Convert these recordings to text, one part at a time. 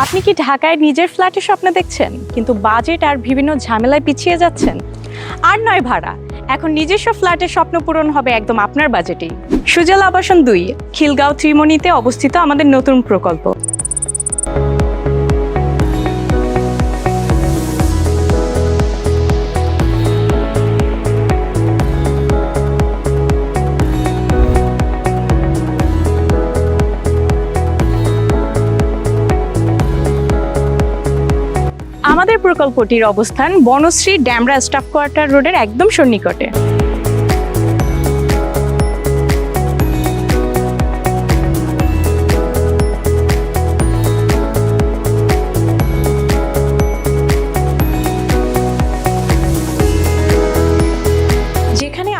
আপনি কি ঢাকায় নিজের ফ্ল্যাটে স্বপ্ন দেখছেন, কিন্তু বাজেট আর বিভিন্ন ঝামেলায় পিছিয়ে যাচ্ছেন? আর নয় ভাড়া, এখন নিজস্ব ফ্ল্যাটের স্বপ্ন পূরণ হবে একদম আপনার বাজেটেই। সুজল আবাসন দুই, খিলগাঁও ত্রিমণিতে অবস্থিত আমাদের নতুন প্রকল্প। আমাদের প্রকল্পটির অবস্থান বনশ্রী ড্যামরা স্টাফ কোয়ার্টার রোডের একদম সন্নিকটে।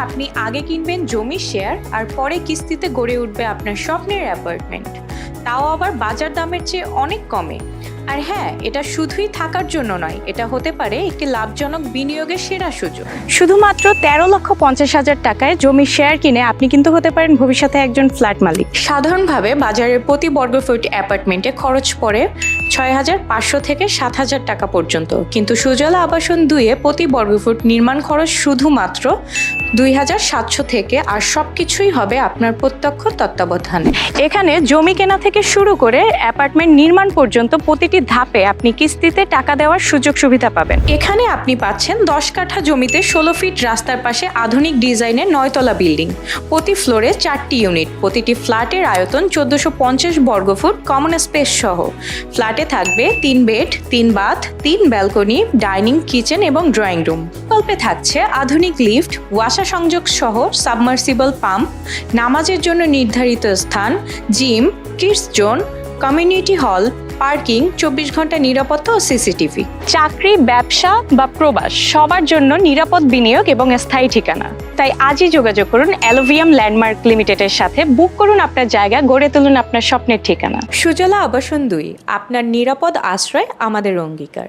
আপনি আগে কিনবেন জমির শেয়ার, আর পরে কিস্তিতে গড়ে উঠবে আপনার স্বপ্নের অ্যাপার্টমেন্ট। তাও আবার বাজার দামের চেয়ে অনেক কমে। আর হ্যাঁ এটা শুধুই থাকার জন্য নয় এটা হতে পারে একটি লাভজনক বিনিয়োগের সেরা সুযোগ। শুধুমাত্র তেরো লক্ষ পঞ্চাশ হাজার টাকায় জমির শেয়ার কিনে আপনি কিন্তু হতে পারেন ভবিষ্যতে একজন ফ্ল্যাট মালিক। সাধারণভাবে বাজারের প্রতি বর্গফুট অ্যাপার্টমেন্টে খরচ পড়ে ছয় হাজার পাঁচশো থেকে সাত হাজার টাকা পর্যন্ত। কিন্তু সুজলা আবাসন দুইয়ে প্রতি বর্গফুট নির্মাণ খরচ শুধুমাত্র দুই হাজার সাতশো থেকে আর সব কিছুই হবে আপনার প্রত্যক্ষ তত্ত্বাবধানে। এখানে জমি কেনা থেকে শুরু করে অ্যাপার্টমেন্ট নির্মাণ পর্যন্ত প্রতিটি ধাপে আপনি কিস্তিতে টাকা দেওয়ার সুযোগ সুবিধা পাবেন। এখানে আপনি পাচ্ছেন দশ কাঠা জমিতে ষোলো ফিট রাস্তার পাশে আধুনিক ডিজাইনের নয়তলা বিল্ডিং। প্রতি ফ্লোরে চারটি ইউনিট, প্রতিটি ফ্ল্যাটের আয়তন চোদ্দশো পঞ্চাশ বর্গফুট কমন স্পেস সহ। ফ্ল্যাটে থাকবে তিন বেড, তিন বাথ, তিন ব্যালকনি, ডাইনিং, কিচেন এবং ড্রয়িং রুম। গল্পে থাকছে আধুনিক লিফট ওয়াসা সংযোগ সহ সাবমার্সিবল পাম্প, নামাজের জন্য নির্ধারিত স্থান, gym, kids zone, community hall parking চব্বিশ ঘণ্টা নিরাপত্তা ও সিসিটিভি। চাকরি ব্যবসা বা প্রবাস সবার জন্য নিরাপদ বিনিয়োগ এবং স্থায়ী ঠিকানা। তাই আজই যোগাযোগ করুন অ্যালোভিয়াম ল্যান্ডমার্ক লিমিটেডের সাথে। বুক করুন আপনার জায়গা গড়ে তুলুন আপনার স্বপ্নের ঠিকানা। সুজলা আবাসন দুই আপনার নিরাপদ আশ্রয় আমাদের অঙ্গীকার।